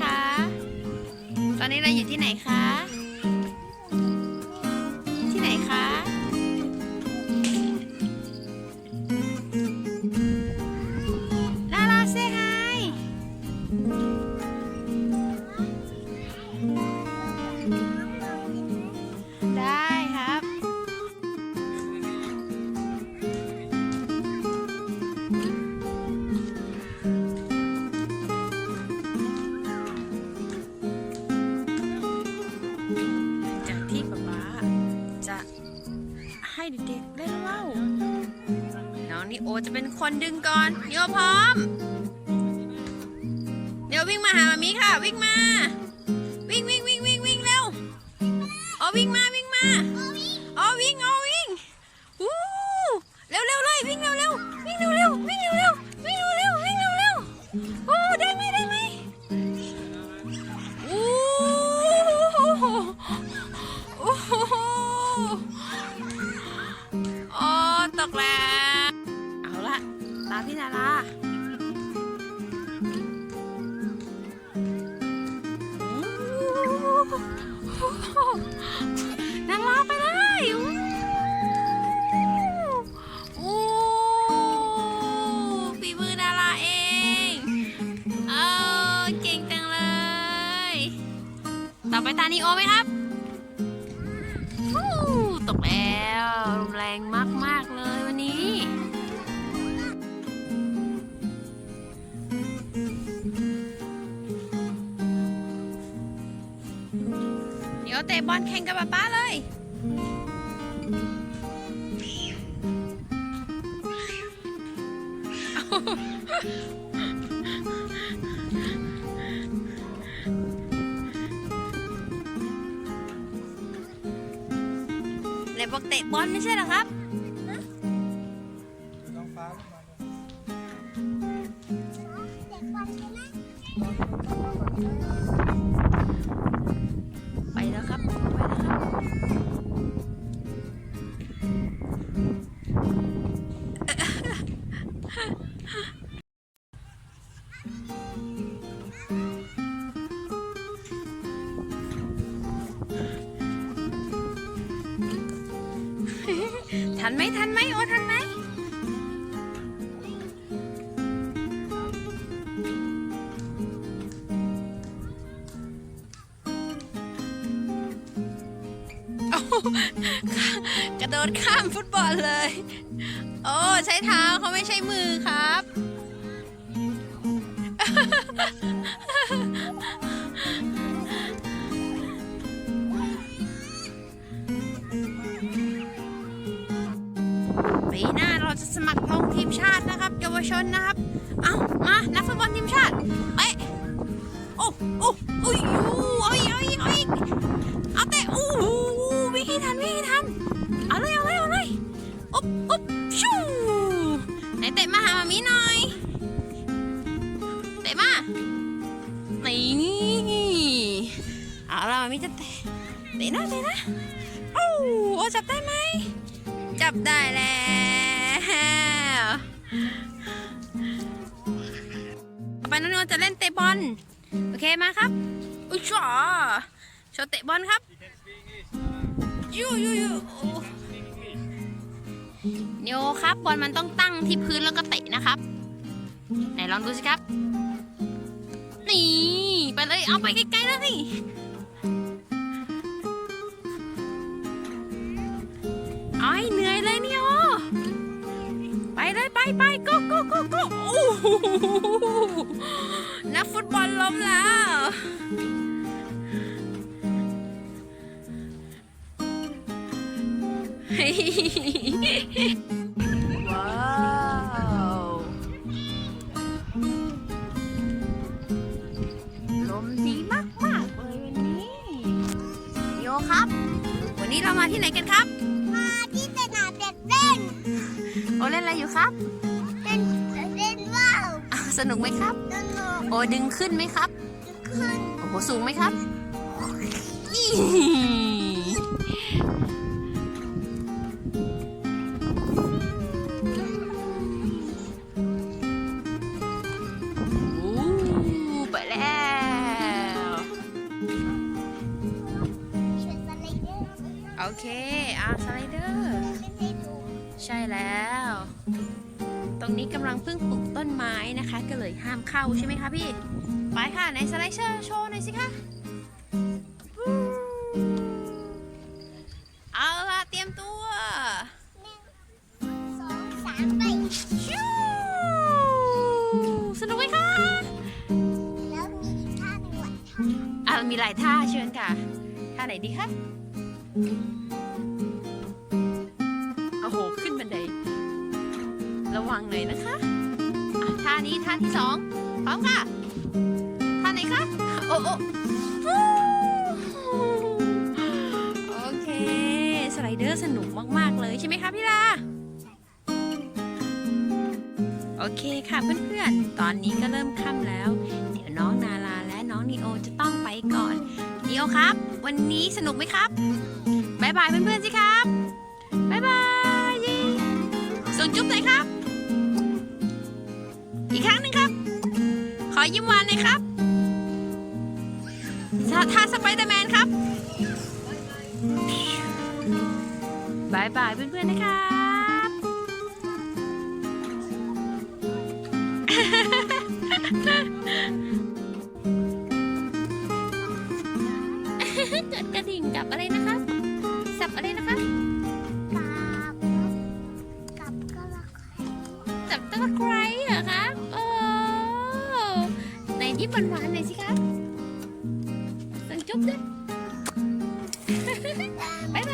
ไหมคะ เด็กๆเล่นว่าวน้องนิโอจะเป็นคนดึงก่อนนิโอพร้อม เดี๋ยววิ่งมาหามามีค่ะ วิ่งมา ไปตานีโอไหมครับฟู้ตกแล้วลมแรงมาก ๆ เลยวันนี้ เดี๋ยวเตะบอลแข่งกับป๊าป๊าเลย บอกเตะบอลไม่ใช่เหรอครับน้องฟ้าลงมาเลยไป ทันไหมทันไหมโอทันไหมกระโดดข้ามฟุตบอลเลย โอ้ใช้เท้าเขาไม่ใช้มือครับ ปีหน้าเราจะสมัครลงทีมชาตินะครับ เยาวชนนะครับ เอามานักฟุตบอลทีมชาติเอ๊ะโอ้โอ้โอ้ยโอ้ยโอ้ยโอ้ยเอาเตะโอ้โหวิ่งให้ทันวิ่งให้ทันเอาเลยเอาเลยเอาเลยอุ๊บอุ๊บชูไหนเตะมาหามามีหน่อยเตะมานี่เอาละมามีจะเตะเตะนะเตะนะโอ้โอ้จับได้ไหม จับได้แล้วต่อไปน้องนวลจะเล่นเตะบอล โอเคมาครับ อุ้ยชัวชอเตะบอลครับยูยูยูโอ้โยครับบอลมันต้องตั้งที่พื้นแล้วก็เตะนะครับ ไหนลองดูสิครับ นี่ ไปเลยเอาไปไกลๆแล้วสิ ไปไปก็ก็ก็ก็โอ้โหนักฟุตบอลล้มแล้ว ว้าวลมดีมากมากๆเลยวันนี้ โยครับ วันนี้เรามาที่ไหนกันครับ อ้เล่นอะไรอยู่ครับ เล่นเล่นว่าวอ้าวสนุกไหมครับ สนุกโอ้ดึงขึ้นไหมครับ ขึ้นโอ้โหสูงไหมครับอี๋โอไปแล้ว โอเคอะสไลเดอร์ ใช่แล้ว ตรงนี้กำลังเพิ่งปลูกต้นไม้นะคะ ก็เลยห้ามเข้าใช่ไหมคะพี่ ไปค่ะในสไลเดอร์โชว์หน่อยสิคะวู้เอาล่ะเตรียมตัวหนึ่งสองสามไปชูสนุกไหมคะแล้วมีอีกท่าหนึ่งว่ะอะมีหลายท่าเชิญค่ะ ท่าไหนดีคะ ระวังหน่อยนะคะอะท่านี้ท่าที่สองพร้อมค่ะ ท่าไหนคะ โอ้โอ้ฟู้โอเค สไลเดอร์สนุกมาก ๆ เลยใช่ไหมคะพี่ลา โอเคค่ะเพื่อนๆ ตอนนี้ก็เริ่มค่ำแล้ว เดี๋ยวน้องนาลาและน้องนีโอจะต้องไปก่อนนีโอครับ วันนี้สนุกไหมครับบายบายเพื่อนๆสิครับบายบายยส่งจุ๊บหน่อยครับ ครั้งหนึ่งครับ ขอยิ้มหวานหน่อยครับท่าาสไปเดอร์แมนครับบายบายเพื่อนๆนะครับ ตะไคร้เหรอคะโอ้ไหนยิ้มหวานๆหน่อยสิคะสั่งจุ๊บด้วย บ๊ายบาย